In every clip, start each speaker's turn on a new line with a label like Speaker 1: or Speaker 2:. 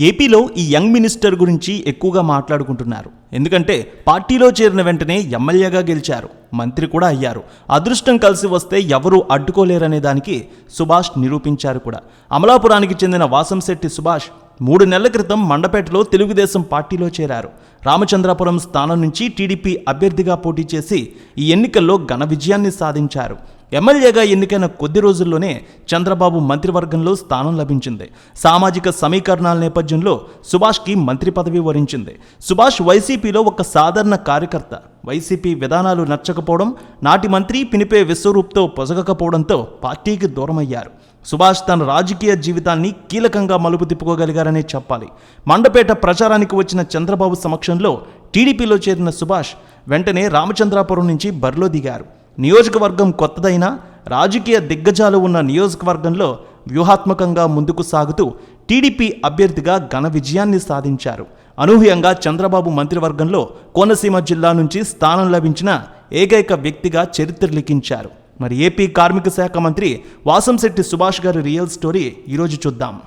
Speaker 1: ఏపీలో ఈ young minister గురించి ఎక్కువగా మాట్లాడుకుంటున్నారు. ఎందుకంటే పార్టీలో చేరిన వెంటనే ఎమ్మెల్యేగా గెలిచారు. మంత్రి కూడా అయ్యారు. అదృష్టం కలిసి వస్తే ఎవరూ అడ్డుకోలేరనే దానికి సుభాష్ నిరూపించారు కూడా. అమలాపురానికి చెందిన వాసంశెట్టి సుభాష్ మూడు నెలల క్రితం మండపేటలో తెలుగుదేశం పార్టీలో చేరారు. రామచంద్రాపురం స్థానం నుంచి టీడీపీ అభ్యర్థిగా పోటీ చేసి ఈ ఎన్నికల్లో ఘన విజయాన్ని సాధించారు. ఎమ్మెల్యేగా ఎన్నికైన కొద్ది రోజుల్లోనే చంద్రబాబు మంత్రివర్గంలో స్థానం లభించింది. సామాజిక సమీకరణాల నేపథ్యంలో సుభాష్కి మంత్రి పదవి వరించింది. సుభాష్ వైసీపీలో ఒక సాధారణ కార్యకర్త. వైసీపీ విధానాలు నచ్చకపోవడం నాటి మంత్రి పినిపే విశ్వరూప్తో పొసగకపోవడంతో పార్టీకి దూరమయ్యారు. సుభాష్ తన రాజకీయ జీవితాన్ని కీలకంగా మలుపు తిప్పుకోగలిగారనే చెప్పాలి. మండపేట ప్రచారానికి వచ్చిన చంద్రబాబు సమక్షంలో టీడీపీలో చేరిన సుభాష్ వెంటనే రామచంద్రాపురం నుంచి బరిలో దిగారు. నియోజకవర్గం కొత్తదైనా రాజకీయ దిగ్గజాలు ఉన్న నియోజకవర్గంలో వ్యూహాత్మకంగా ముందుకు సాగుతూ టీడీపీ అభ్యర్థిగా ఘన విజయాన్ని సాధించారు. అనూహ్యంగా చంద్రబాబు మంత్రివర్గంలో కోనసీమ జిల్లా నుంచి స్థానం లభించిన ఏకైక వ్యక్తిగా చరిత్ర లిఖించారు. మరి ఏపీ కార్మిక శాఖ మంత్రి వాసంశెట్టి సుభాష్ గారి రియల్ స్టోరీ ఈరోజు చూద్దాం.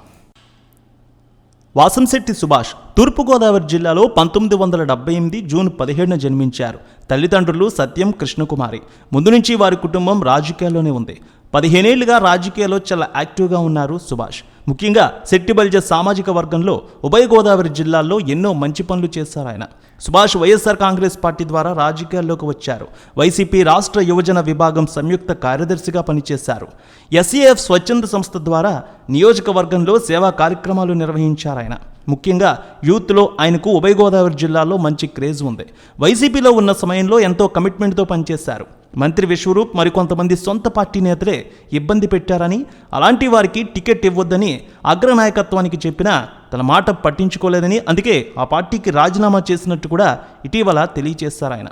Speaker 1: వాసంశెట్టి సుభాష్ తూర్పుగోదావరి జిల్లాలో పంతొమ్మిది వందల డెబ్బై ఎనిమిది జూన్ పదిహేడున జన్మించారు. తల్లిదండ్రులు సత్యం కృష్ణకుమారి. ముందు నుంచి వారి కుటుంబం రాజకీయాల్లోనే ఉంది. పదిహేనేళ్ళుగా రాజకీయాల్లో చాలా యాక్టివ్గా ఉన్నారు సుభాష్. ముఖ్యంగా శెట్టిబల్జ సామాజిక వర్గంలో ఉభయ గోదావరి జిల్లాల్లో ఎన్నో మంచి పనులు చేశారు ఆయన. సుభాష్ వైఎస్ఆర్ కాంగ్రెస్ పార్టీ ద్వారా రాజకీయాల్లోకి వచ్చారు. వైసీపీ రాష్ట్ర యువజన విభాగం సంయుక్త కార్యదర్శిగా పనిచేశారు. ఎస్ఈఎఫ్ స్వచ్ఛంద సంస్థ ద్వారా నియోజకవర్గంలో సేవా కార్యక్రమాలు నిర్వహించారు ఆయన. ముఖ్యంగా యూత్లో ఆయనకు ఉభయ గోదావరి జిల్లాలో మంచి క్రేజ్ ఉంది. వైసీపీలో ఉన్న సమయంలో ఎంతో కమిట్మెంట్తో పనిచేశారు. మంత్రి విశ్వరూప్ మరికొంతమంది సొంత పార్టీ నేతలే ఇబ్బంది పెట్టారని అలాంటి వారికి టికెట్ ఇవ్వొద్దని అగ్రనాయకత్వానికి చెప్పినా తన మాట పట్టించుకోలేదని అందుకే ఆ పార్టీకి రాజీనామా చేసినట్టు కూడా ఇటీవల తెలియజేశారు ఆయన.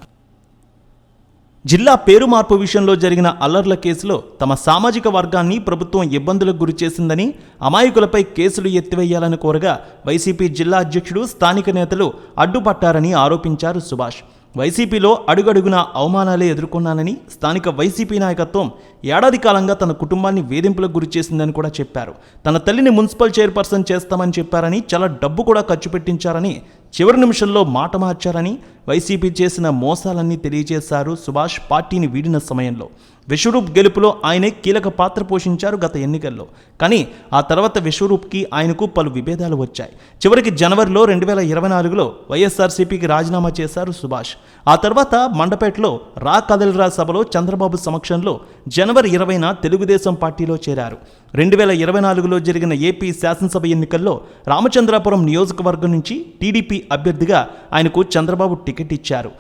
Speaker 1: జిల్లా పేరు మార్పు విషయంలో జరిగిన అల్లర్ల కేసులో తమ సామాజిక వర్గాన్ని ప్రభుత్వం ఇబ్బందులకు గురిచేసిందని అమాయకులపై కేసులు ఎత్తివేయాలని కోరగా వైసీపీ జిల్లా అధ్యక్షుడు స్థానిక నేతలు అడ్డుపట్టారని ఆరోపించారు సుభాష్. వైసీపీలో అడుగడుగున అవమానాలే ఎదుర్కొన్నానని స్థానిక వైసీపీ నాయకత్వం ఏడాది కాలంగా తన కుటుంబాన్ని వేధింపులకు గురి చేసిందని కూడా చెప్పారు. తన తల్లిని మున్సిపల్ చైర్పర్సన్ చేస్తామని చెప్పారని చాలా డబ్బు కూడా ఖర్చు పెట్టించారని చివరి నిమిషంలో మాట మార్చారని వైసీపీ చేసిన మోసాలన్నీ తెలియజేశారు సుభాష్ పార్టీని వీడిన సమయంలో. విశ్వరూప్ గెలుపులో ఆయనే కీలక పాత్ర పోషించారు గత ఎన్నికల్లో. కానీ ఆ తర్వాత విశ్వరూప్కి ఆయనకు పలు విభేదాలు వచ్చాయి. చివరికి జనవరిలో రెండు వేల ఇరవై నాలుగులో వైఎస్ఆర్సీపీకి రాజీనామా చేశారు సుభాష్. ఆ తర్వాత మండపేటలో రా కదలిరా సభలో చంద్రబాబు సమక్షంలో జనవరి ఇరవైన తెలుగుదేశం పార్టీలో చేరారు. రెండు వేల ఇరవై నాలుగులో జరిగిన ఏపీ శాసనసభ ఎన్నికల్లో రామచంద్రాపురం నియోజకవర్గం నుంచి టీడీపీ అభ్యర్థిగా ఆయనకు చంద్రబాబు టికెట్ ఇచ్చారు.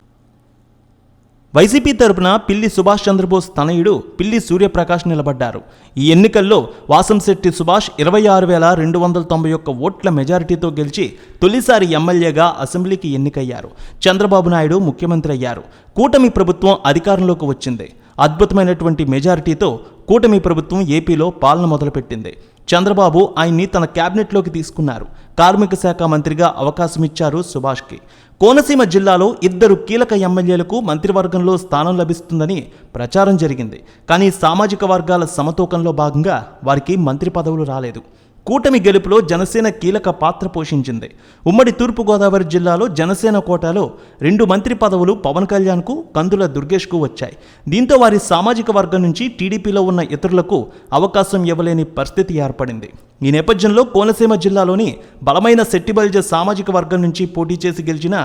Speaker 1: వైసీపీ తరపున పిల్లి సుభాష్ చంద్రబోస్ తనయుడు పిల్లి సూర్యప్రకాష్ నిలబడ్డారు. ఈ ఎన్నికల్లో వాసంశెట్టి సుభాష్ ఇరవై ఆరు వేల రెండు వందల తొంభై ఒక్క ఓట్ల మెజారిటీతో గెలిచి తొలిసారి ఎమ్మెల్యేగా అసెంబ్లీకి ఎన్నికయ్యారు. చంద్రబాబు నాయుడు ముఖ్యమంత్రి అయ్యారు. కూటమి ప్రభుత్వం అధికారంలోకి వచ్చింది. అద్భుతమైనటువంటి మెజారిటీతో కూటమి ప్రభుత్వం ఏపీలో పాలన మొదలుపెట్టింది. చంద్రబాబు ఆయన్ని తన క్యాబినెట్లోకి తీసుకున్నారు. కార్మిక శాఖ మంత్రిగా అవకాశం ఇచ్చారు సుభాష్కి. కోనసీమ జిల్లాలో ఇద్దరు కీలక ఎమ్మెల్యేలకు మంత్రివర్గంలో స్థానం లభిస్తుందని ప్రచారం జరిగింది. కానీ సామాజిక వర్గాల సమతూకంలో భాగంగా వారికి మంత్రి పదవులు రాలేదు. కూటమి గెలుపులో జనసేన కీలక పాత్ర పోషించింది. ఉమ్మడి తూర్పుగోదావరి జిల్లాలో జనసేన కోటాలో రెండు మంత్రి పదవులు పవన్ కళ్యాణ్కు కందుల దుర్గేష్కు వచ్చాయి. దీంతో వారి సామాజిక వర్గం నుంచి టీడీపీలో ఉన్న ఇతరులకు అవకాశం ఇవ్వలేని పరిస్థితి ఏర్పడింది. ఈ నేపథ్యంలో కోనసీమ జిల్లాలోని బలమైన శెట్టిబల్జ సామాజిక వర్గం నుంచి పోటీ చేసి గెలిచిన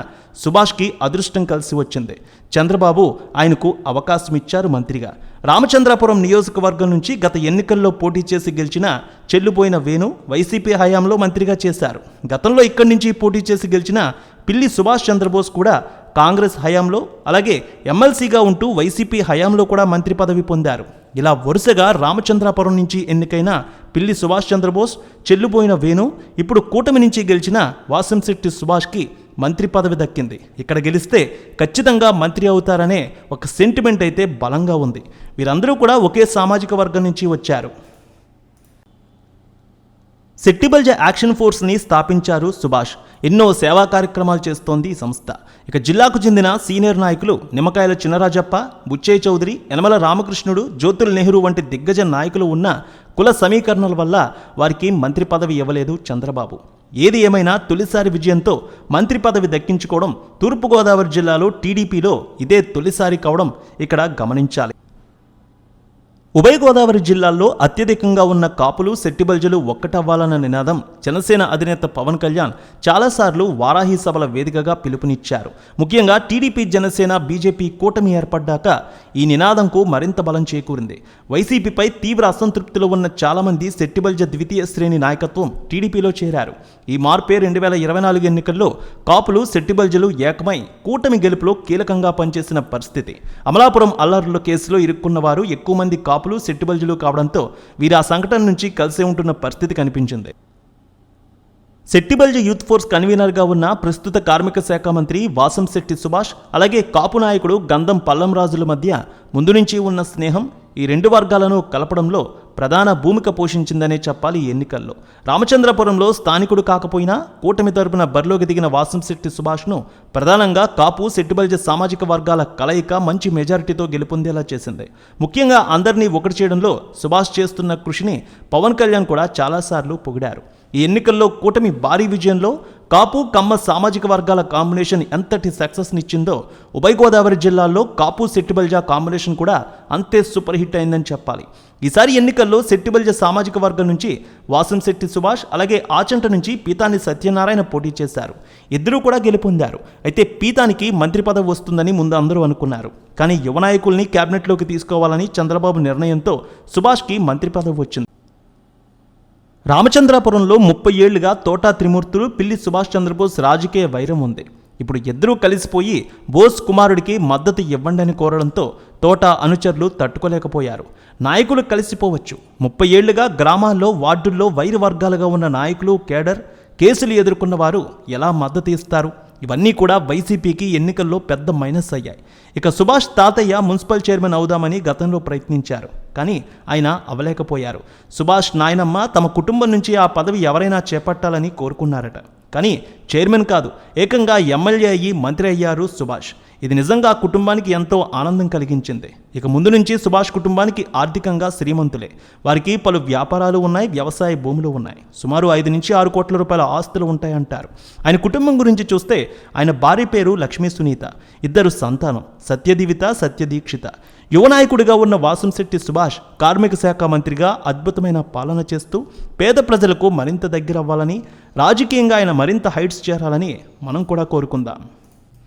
Speaker 1: సుభాష్కి అదృష్టం కలిసి వచ్చింది. చంద్రబాబు ఆయనకు అవకాశం ఇచ్చారు మంత్రిగా. రామచంద్రాపురం నియోజకవర్గం నుంచి గత ఎన్నికల్లో పోటీ చేసి గెలిచిన చెల్లుపోయిన వేణు వైసీపీ హయాంలో మంత్రిగా చేశారు. గతంలో ఇక్కడి నుంచి పోటీ చేసి గెలిచిన పిల్లి సుభాష్ చంద్రబోస్ కూడా కాంగ్రెస్ హయాంలో అలాగే ఎమ్మెల్సీగా ఉంటూ వైసీపీ హయాంలో కూడా మంత్రి పదవి పొందారు. ఇలా వరుసగా రామచంద్రాపురం నుంచి ఎన్నికైన పిల్లి సుభాష్ చంద్రబోస్ చెల్లుపోయిన వేణు ఇప్పుడు కూటమి నుంచి గెలిచిన వాసంశెట్టి సుభాష్కి మంత్రి పదవి దక్కింది. ఇక్కడ గెలిస్తే ఖచ్చితంగా మంత్రి అవుతారనే ఒక సెంటిమెంట్ అయితే బలంగా ఉంది. వీరందరూ కూడా ఒకే సామాజిక వర్గం నుంచి వచ్చారు. సెట్టిబల్జ యాక్షన్ ఫోర్స్ని స్థాపించారు సుభాష్. ఎన్నో సేవా కార్యక్రమాలు చేస్తోంది ఈ సంస్థ. ఇక జిల్లాకు చెందిన సీనియర్ నాయకులు నిమ్మకాయల చినరాజప్ప బుచ్చయ్య చౌదరి యనమల రామకృష్ణుడు జ్యోతుల్ నెహ్రూ వంటి దిగ్గజ నాయకులు ఉన్న కుల సమీకరణల వల్ల వారికి మంత్రి పదవి ఇవ్వలేదు చంద్రబాబు. ఏది ఏమైనా తొలిసారి విజయంతో మంత్రి పదవి దక్కించుకోవడం తూర్పుగోదావరి జిల్లాలో టీడీపీలో ఇదే తొలిసారి కావడం ఇక్కడ గమనించాలి. ఉభయ గోదావరి జిల్లాల్లో అత్యధికంగా ఉన్న కాపులు సెట్టిబల్జలు ఒక్కటవ్వాలన్న నినాదం జనసేన అధినేత పవన్ కళ్యాణ్ చాలాసార్లు వారాహి సభల వేదికగా పిలుపునిచ్చారు. ముఖ్యంగా టీడీపీ జనసేన బీజేపీ కూటమి ఏర్పడ్డాక ఈ నినాదంకు మరింత బలం చేకూరింది. వైసీపీపై తీవ్ర అసంతృప్తిలో ఉన్న చాలామంది సెట్టిబల్జ ద్వితీయ శ్రేణి నాయకత్వం టీడీపీలో చేరారు. ఈ మార్పే రెండు వేల ఇరవై నాలుగు ఎన్నికల్లో కాపులు సెట్టిబల్జలు ఏకమై కూటమి గెలుపులో కీలకంగా పనిచేసిన పరిస్థితి. అమలాపురం అల్లర్ల కేసులో ఇరుక్కున్న వారు ఎక్కువ మంది కాపు కాపులు సెట్టిబల్జలు కావడంతో వీరు ఆ సంఘటన నుంచి కలిసే ఉంటున్న పరిస్థితి కనిపించింది. శెట్టిబల్జి యూత్ ఫోర్స్ కన్వీనర్గా ఉన్న ప్రస్తుత కార్మిక శాఖ మంత్రి వాసం శెట్టి సుభాష్ అలాగే కాపు నాయకుడు గంధం పల్లంరాజుల మధ్య ముందు నుంచి ఉన్న స్నేహం ఈ రెండు వర్గాలను కలపడంలో ప్రధాన భూమిక పోషించిందనే చెప్పాలి ఈ ఎన్నికల్లో. రామచంద్రపురంలో స్థానికుడు కాకపోయినా కూటమి తరపున బరిలోకి దిగిన వాసంశెట్టి సుభాష్ను ప్రధానంగా కాపు సెట్టిబల్జ సామాజిక వర్గాల కలయిక మంచి మెజారిటీతో గెలుపొందేలా చేసింది. ముఖ్యంగా అందరినీ ఒకటి చేయడంలో సుభాష్ చేస్తున్న కృషిని పవన్ కళ్యాణ్ కూడా చాలాసార్లు పొగిడారు. ఈ ఎన్నికల్లో కూటమి భారీ విజయంలో కాపు కమ్మ సామాజిక వర్గాల కాంబినేషన్ ఎంతటి సక్సెస్నిచ్చిందో ఉభయ గోదావరి జిల్లాల్లో కాపు సెట్టిబల్జా కాంబినేషన్ కూడా అంతే సూపర్ హిట్ అయిందని చెప్పాలి. ఈసారి ఎన్నికల్లో సెట్టిబల్జ సామాజిక వర్గం నుంచి వాసంశెట్టి సుభాష్ అలాగే ఆచంట నుంచి పీతాని సత్యనారాయణ పోటీ చేశారు. ఇద్దరూ కూడా గెలుపొందారు. అయితే పీతానికి మంత్రి పదవి వస్తుందని ముందు అందరూ అనుకున్నారు. కానీ యువ నాయకుల్ని తీసుకోవాలని చంద్రబాబు నిర్ణయంతో సుభాష్కి మంత్రి పదవి వచ్చింది. రామచంద్రాపురంలో ముప్పై ఏళ్ళుగా తోటా త్రిమూర్తులు పిల్లి సుభాష్ చంద్రబోస్ రాజకీయ వైరం ఉంది. ఇప్పుడు ఇద్దరూ కలిసిపోయి బోస్ కుమారుడికి మద్దతు ఇవ్వండి అని కోరడంతో తోట అనుచరులు తట్టుకోలేకపోయారు. నాయకులు కలిసిపోవచ్చు. ముప్పై ఏళ్ళుగా గ్రామాల్లో వార్డుల్లో వైరు వర్గాలుగా ఉన్న నాయకులు కేడర్ కేసులు ఎదుర్కొన్న వారు ఎలా మద్దతు ఇస్తారు? ఇవన్నీ కూడా వైసీపీకి ఎన్నికల్లో పెద్ద మైనస్ అయ్యాయి. ఇక సుభాష్ తాతయ్య మున్సిపల్ చైర్మన్ అవుదామని గతంలో ప్రయత్నించారు. కానీ ఆయన అవలేకపోయారు సుభాష్ నాయనమ్మ తమ కుటుంబం నుంచి ఆ పదవి ఎవరైనా చేపట్టాలని కోరుకున్నారట. కానీ చైర్మన్ కాదు ఏకంగా ఎమ్మెల్యే అయ్యి మంత్రి అయ్యారు సుభాష్. ఇది నిజంగా కుటుంబానికి ఎంతో ఆనందం కలిగించింది. ఇక ముందు నుంచి సుభాష్ కుటుంబానికి ఆర్థికంగా శ్రీమంతులే. వారికి పలు వ్యాపారాలు ఉన్నాయి వ్యవసాయ భూములు ఉన్నాయి. సుమారు ఐదు నుంచి ఆరు కోట్ల రూపాయల ఆస్తులు ఉంటాయంటారు. ఆయన కుటుంబం గురించి చూస్తే ఆయన భార్య పేరు లక్ష్మీ సునీత. ఇద్దరు సంతానం సత్యదీవిత సత్యదీక్షిత. యువనాయకుడిగా ఉన్న వాసంశెట్టి సుభాష్ కార్మిక శాఖ మంత్రిగా అద్భుతమైన పాలన చేస్తూ పేద ప్రజలకు మరింత దగ్గర అవ్వాలని రాజకీయంగా ఆయన మరింత హైట్స్ చేరాలని మనం కూడా కోరుకుందాం.